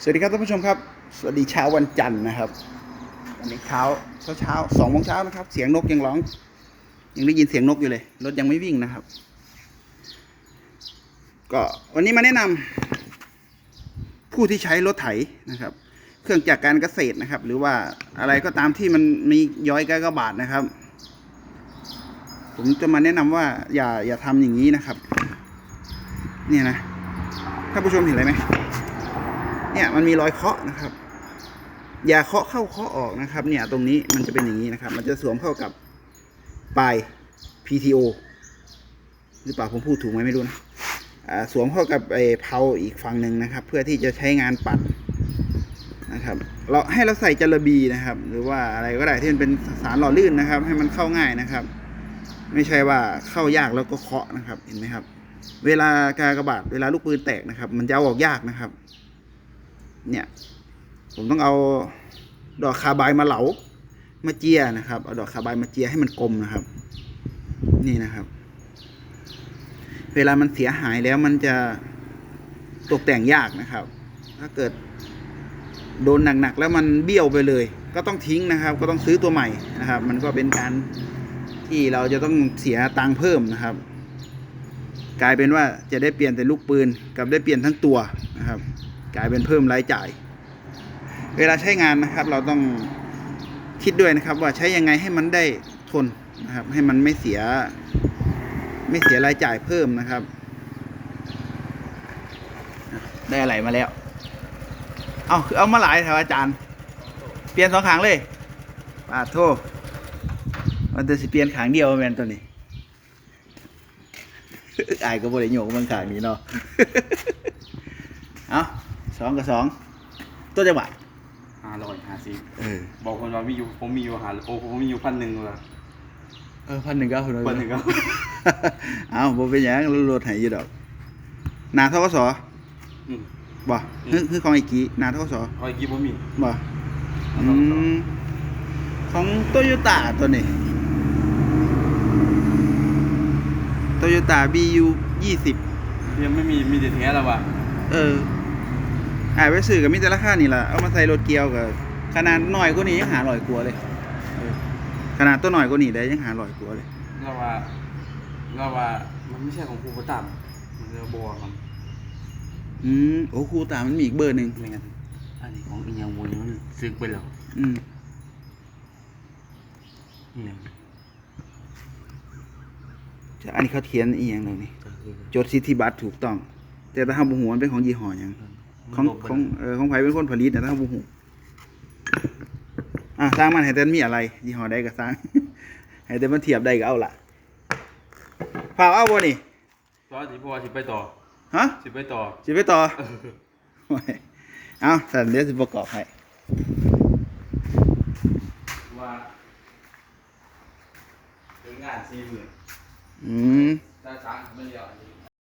สวัสดีครับท่านผู้ชมครับ สวัสดีเช้าวันจันทร์นะครับวันนี้เช้าเช้าเช้าสองโมงเช้านะครับ เสียงนกยังร้อง ยังได้ยินเสียงนกอยู่เลย รถยังไม่วิ่งนะครับ ก็วันนี้มาแนะนำผู้ที่ใช้รถไถนะครับ เครื่องจักรการเกษตรนะครับ หรือว่าอะไรก็ตามที่มันมีย้อยกากบาทนะครับ ผมจะมาแนะนำว่าอย่าอย่าทำอย่างนี้นะครับ เนี่ยนะท่านผู้ชมเห็นอะไรไหม เนี่ยมันมีรอยเคาะนะครับ อย่าเคาะเข้าเคาะออกนะครับ เนี่ยตรงนี้มันจะเป็นอย่างนี้นะครับ มันจะสวมเข้ากับปลาย PTO หรือเปล่าผมพูดถูกไหมไม่รู้นะอ่าสวมเข้ากับไอ้เพาอีกฝั่งหนึ่งนะครับ เพื่อที่จะใช้งานปั่นนะครับ เราให้เราใส่จระบีนะครับ หรือว่าอะไรก็ได้ที่มันเป็นสารหล่อลื่นนะครับ ให้มันเข้าง่ายนะครับ ไม่ใช่ว่าเข้ายากแล้วก็เคาะนะครับเห็นไหมครับ เวลากากระบาดเวลาลูกปืนแตกนะครับ มันจะเอาออกยากนะครับ เนี่ย ผมต้องเอาดอกคาบายมาเหลา มาเจียนะครับ เอาดอกคาบายมาเจียให้มันกลมนะครับ นี่นะครับ เวลามันเสียหายแล้วมันจะตกแต่งยากนะครับ ถ้าเกิดโดนหนักๆแล้วมันเบี้ยวไปเลย ก็ต้องทิ้งนะครับ ก็ต้องซื้อตัวใหม่นะครับ มันก็เป็นการที่เราจะต้องเสียตังค์เพิ่มนะครับ กลายเป็นว่าจะได้เปลี่ยนแต่ลูกปืนกับได้เปลี่ยนทั้งตัวนะครับ กลายเป็นเพิ่มรายจ่าย เวลาใช้งานนะครับ เราต้องคิดด้วยนะครับ ว่าใช้ยังไงให้มันได้ทนนะครับ ให้มันไม่เสีย ไม่เสียรายจ่ายเพิ่มนะครับ ได้อะไรมาแล้วเอาคือเอามาหลายแถวอาจารย์ เปลี่ยนสองขางเลยปาดโทษมันจะสิเปลี่ยนขางเดียวแมนตัวนี้อายก็บ่ได้โยกมันขางนี้เนาะ เอา องกับสองตัวจังหวัดห้าร้อยห้าสิบเออบอกคนว่ามีอยู่ผมมีอยู่หาโอ้ผมมีอยู่พันหนึ่งเลยเออพันหนึ่งก็พันพันหนึ่งก็เอาบ่เป็นหยังรถไถอยู่ดอกหนาเท่าก็สออืมบ่อืมคือคือของไอ้กี้หนาเท่าก็สอเอาอีกกี่ผมมีบ่เอาอืเท่าก็สอมของโตโยต้าตัวนี้โตโยต้า BU ยี่สิบยังไม่มีมีแต่แท้แล้วว่ะเออ อ่ายไปซื้อกับมิตรราคานี่ล่ะเอามาใส่รถเกียวกับขนาดหน่อยกว่านี้ยังหาลอยกลัวาเลยเออขนาดตัวหน่อยกว่านี้ได้ยังหาลอยกลัวาเลย เราว่าเราว่ามันไม่ใช่ของครูประตามมันจะบัวครับอืมโอ้ครูตามันมีอีกเบอร์หนึ่งไม่งั้นอันนี้ของอีกอย่างวนมันซื้อไปแล้วอืมนี่ยังจะอันนี้เขาเขียนอีกอย่างหนึ่งนี่ก็คือจดสิทธิบัตรถูกต้อง แต่ถ้าทำบุหัวมันเป็นของยี่ห้อหยัง ของของเออของไผเป็นคนผลิตแต่ถ้าทำบุหัวอะสร้างมันให้แต่มันมีอะไรยี่ห้อใดก็สร้างให้แต่มันเทียบได้ก็เอาละพาเอาบ่นี่ตอนที่พ่อสิไปต่อฮะสิไปต่อสิไปต่อโอ้ยเอาสันเดี๋ยวสิประกอบให้ว่าถึงงานสี่หมื่นอืมถ้าช้างไม่เรียกอันนี้